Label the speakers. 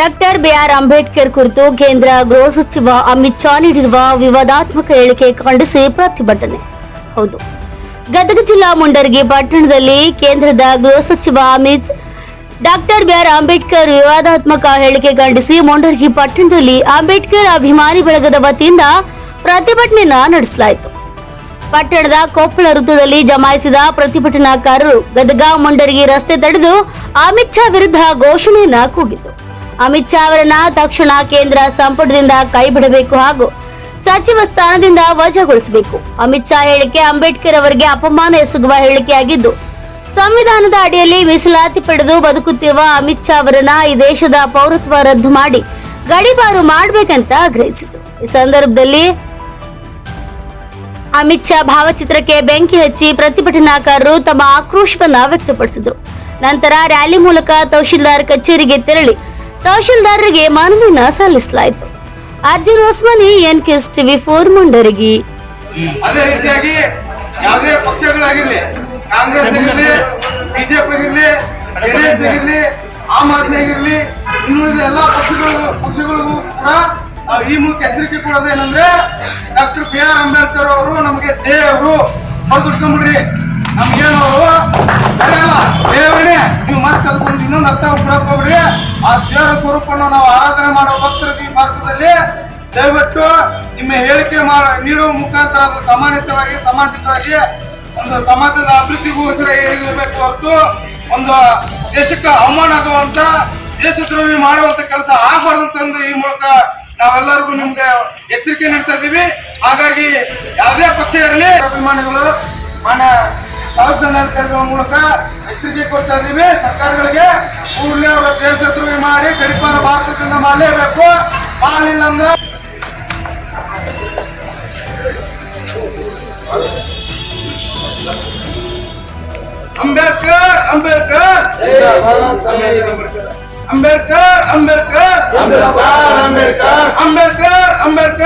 Speaker 1: Doctor B R Ambedkar ಕುರಿತು ಕೇಂದ್ರ ಗೃಹ ಸಚಿವ ಅಮಿತ್ ಶಾ ನೀಡಿರುವ ವಿವಾದಾತ್ಮಕ ಹೇಳಿಕೆ ಖಂಡಿಸಿ ಪ್ರತಿಭಟನೆ. ಹೌದು. ಗದಗ ಜಿಲ್ಲಾ ಮುಂಡರಗಿ ಪಟ್ಟಣದಲ್ಲಿ ಕೇಂದ್ರದ ಗೃಹ ಸಚಿವ ಅಮಿತ್, ಡಾಕ್ಟರ್ ಬಿಆರ್ ಅಂಬೇಡ್ಕರ್ ವಿವಾದಾತ್ಮಕ ಹೇಳಿಕೆ ಖಂಡಿಸಿ ಮುಂಡರಗಿ ಪಟ್ಟಣದಲ್ಲಿ ಅಂಬೇಡ್ಕರ್ ಅಭಿಮಾನಿ ಬಳಗದ ವತಿಯಿಂದ ಪ್ರತಿಭಟನೆಯನ್ನು ನಡೆಸಲಾಯಿತು. ಪಟ್ಟಣದ ಕೊಪ್ಪಳ ವೃತ್ತದಲ್ಲಿ ಜಮಾಯಿಸಿದ ಪ್ರತಿಭಟನಾಕಾರರು ಗದಗ ಮುಂಡರಗಿ ರಸ್ತೆ ತಡೆದು ಅಮಿತ್ ಶಾ ವಿರುದ್ಧ ಘೋಷಣೆಯನ್ನ ಕೂಗಿತು. ಅಮಿತ್ ಶಾ ಅವರನ್ನ ತಕ್ಷಣ ಕೇಂದ್ರ ಸಂಪುಟದಿಂದ ಕೈಬಿಡಬೇಕು ಹಾಗೂ ಸಚಿವ ಸ್ಥಾನದಿಂದ ವಜಾಗೊಳಿಸಬೇಕು. ಅಮಿತ್ ಶಾ ಹೇಳಿಕೆ ಅಂಬೇಡ್ಕರ್ ಅವರಿಗೆ ಅಪಮಾನ ಎಸಗುವ ಹೇಳಿಕೆಯಾಗಿದ್ದು, ಸಂವಿಧಾನದ ಅಡಿಯಲ್ಲಿ ಮೀಸಲಾತಿ ಪಡೆದು ಬದುಕುತ್ತಿರುವ ಅಮಿತ್ ಶಾ ಅವರನ್ನ ಈ ದೇಶದ ಪೌರತ್ವ ರದ್ದು ಮಾಡಿ ಗಡಿಪಾರು ಮಾಡಬೇಕಂತ ಆಗ್ರಹಿಸಿತು. ಈ ಸಂದರ್ಭದಲ್ಲಿ ಅಮಿತ್ ಶಾ ಭಾವಚಿತ್ರಕ್ಕೆ ಬೆಂಕಿ ಹಚ್ಚಿ ಪ್ರತಿಭಟನಾಕಾರರು ತಮ್ಮ ಆಕ್ರೋಶವನ್ನ ವ್ಯಕ್ತಪಡಿಸಿದರು. ನಂತರ ರ್ಯಾಲಿ ಮೂಲಕ ತಹಶೀಲ್ದಾರ್ ಕಚೇರಿಗೆ ತೆರಳಿ ತಹಶೀಲ್ದಾರರಿಗೆ ಮನವಿಯನ್ನ ಸಲ್ಲಿಸಲಾಯಿತು. Arjun Hosmani N KS TV four Mundargi.
Speaker 2: ಅದೇ ರೀತಿಯಾಗಿ ಯಾವುದೇ ಪಕ್ಷಗಳಾಗಿರ್ಲಿ ಕಾಂಗ್ರೆಸ್ ಆಗಿರ್ಲಿ ಬಿಜೆಪಿ ಆಗಿರ್ಲಿ ಜೆಡಿಎಸ್ ಆಗಿರ್ಲಿ ಆಮ್ ಆದ್ಮಿ ಆಗಿರ್ಲಿ ಇನ್ನುಳಿದ ಎಲ್ಲಾ ಪಕ್ಷಗಳು, ಪಕ್ಷಗಳಿಗೂ ಕೂಡ ಈ ಮೂಲಕ ಎಚ್ಚರಿಕೆ ಕೊಡೋದೇನಂದ್ರೆ ಡಾಕ್ಟರ್ ಬಿ ಆರ್ ಅಂಬೇಡ್ಕರ್ ಅವರು ನಮಗೆ ದೇವರು. ಹೊರದುಟ್ಕೊಂಡ್ಬಿಡ್ರಿ ನಮ್ಗೇನು ಅರ್ಥ ಹೋಗ್ಬಿಡ್ರಿ ಆ ದೇವರ ಸ್ವರೂಪವನ್ನು ನಾವು ಆರಾಧನೆ ಮಾಡೋ ಭಕ್ತರಿಗೆ ಈ ಭಾರತದಲ್ಲಿ ದಯವಿಟ್ಟು ನಿಮ್ಮ ಹೇಳಿಕೆ ಮಾಡ ನೀಡುವ ಮುಖಾಂತರ ಅದು ಸಮಾನಿತವಾಗಿ ಸಮಾಜಿಕವಾಗಿ ಒಂದು ಸಮಾಜದ ಅಭಿವೃದ್ಧಿಗೋಸ್ಕರ ಏನಿರಬೇಕು ಹೊರತು ಒಂದು ದೇಶಕ್ಕೆ ಅವಮಾನ ಆಗುವಂತ ದೇಶದ್ರೋಹಿ ಮಾಡುವಂತ ಕೆಲಸ ಆಗಬಾರ್ದಂತಂದು ಈ ಮೂಲಕ ನಾವೆಲ್ಲರಿಗೂ ನಿಮ್ಗೆ ಎಚ್ಚರಿಕೆ ನೀಡ್ತಾ ಇದ್ದೀವಿ. ಹಾಗಾಗಿ ಯಾವುದೇ ಪಕ್ಷ ಇರಲಿ, ಅಭಿಮಾನಿಗಳು, ಮಾನ್ಯ ತಾಲೂಕು ಮೂಲಕ ಎಚ್ಚರಿಕೆ ಕೊಡ್ತಾ ಇದ್ದೀವಿ. ಸರ್ಕಾರಗಳಿಗೆ ಕೂಡಲೇ ಅವರ ದೇಶದ್ರೋಹಿ ಮಾಡಿ ಗಡಿಪಾರ ಭಾರತದಿಂದ ಮಾಡಲೇಬೇಕು ಮಾಡಲಿಲ್ಲ ಅಂದ್ರೆ ಅಂಬೇಡ್ಕರ್ ಅಂಬೇಡ್ಕರ್ ಅಂಬೇಡ್ಕರ್ ಅಂಬೇಡ್ಕರ್ ಅಂಬೇಡ್ಕರ್ ಅಂಬೇಡ್ಕರ್ ಅಂಬೇಡ್ಕರ್